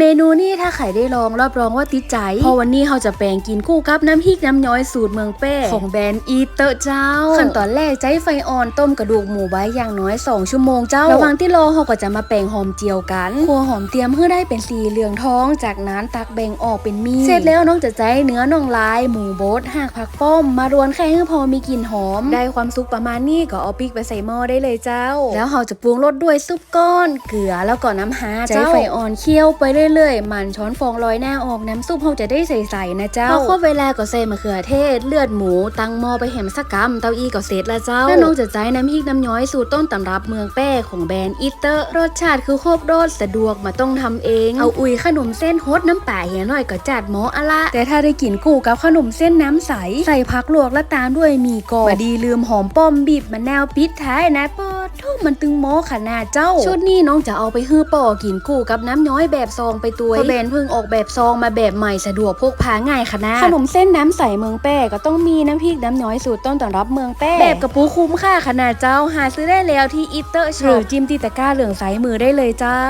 เมนูนี้ถ้าใครได้ลองรับรองว่าติดใจเพราะวันนี้เราจะแปลงกินคู่กับน้ำพริกน้ำย้อยสูตรเมืองเป้ของแบรนด์อีเตอร์เจ้า ขั้นตอนแรกใจไฟอ่อนต้มกระดูกหมูไว้อย่างน้อย 2 ชั่วโมงเจ้า ระหว่างที่รอเราก็จะมาแปลงหอมเจียวกันครัวหอมเตรียมเพื่อได้เป็นสีเหลืองทอง จากนั้นตักแบ่งออกเป็นมีดเสร็จแล้วน้องจะใจเนื้อน่องลาย หมูบดหากผักป้อม มารวนแค่ให้พอมีกลิ่นหอม ได้ความสุกประมาณนี้ก็เอาพริกไปใส่หม้อได้เลยเจ้า แล้วเราจะปรุงรสด้วยซุปก้อน เกลือแล้วก็น้ำฮาใจไฟอ่อนเคี่ยวไปเรื่อยๆ มันช้อนฟองลอยหน้าออกน้ำซุปเราจะได้ใสๆนะเจ้าพอครบเวลาก็ใส่มะเขือเทศ เลือดหมู ตังหม้อไปแหมสักกำเต้าอี้ก็เสร็จแล้วเจ้าแล้วน้องจะใจน้ำพริกน้ำย้อยสูตรต้นตำรับเมืองแป้ของแบรนด์อีเตอร์ รสชาติคือครบรสสะดวกมาต้องทำเอง เอาอุยขนมเส้นฮดน้ำป่าเหียหน่อยก็จัดหมออะละแต่ถ้าได้กินคู่กับขนมเส้นน้ำใสใส่ผักลวกและตามด้วยหมีกรอบมาดีลืมหอมป้อมบีบมะนาวปิดท้ายนะเปิดทุ่มมันตึงหมอขนาดเจ้า ชุดนี้น้องจะเอาไปฮื้อป่อกินคู่กับน้ำย้อยแบบซองไปตัวยเพราะแบรนด์เพิ่งออกแบบซองมาแบบใหม่สะดวกพกพาง่ายขนาดขนมเส้นน้ำใสเมืองแป้ก็ต้องมีน้ำพริกน้ำย้อยสูตรต้นตำรับเมืองแป้แบบกระปุกคุ้มค่าขนาดเจ้าหาซื้อได้แล้วที่อีเตอร์หรือจิ้มตีตะกร้าเหลืองใสมือได้เลยเจ้า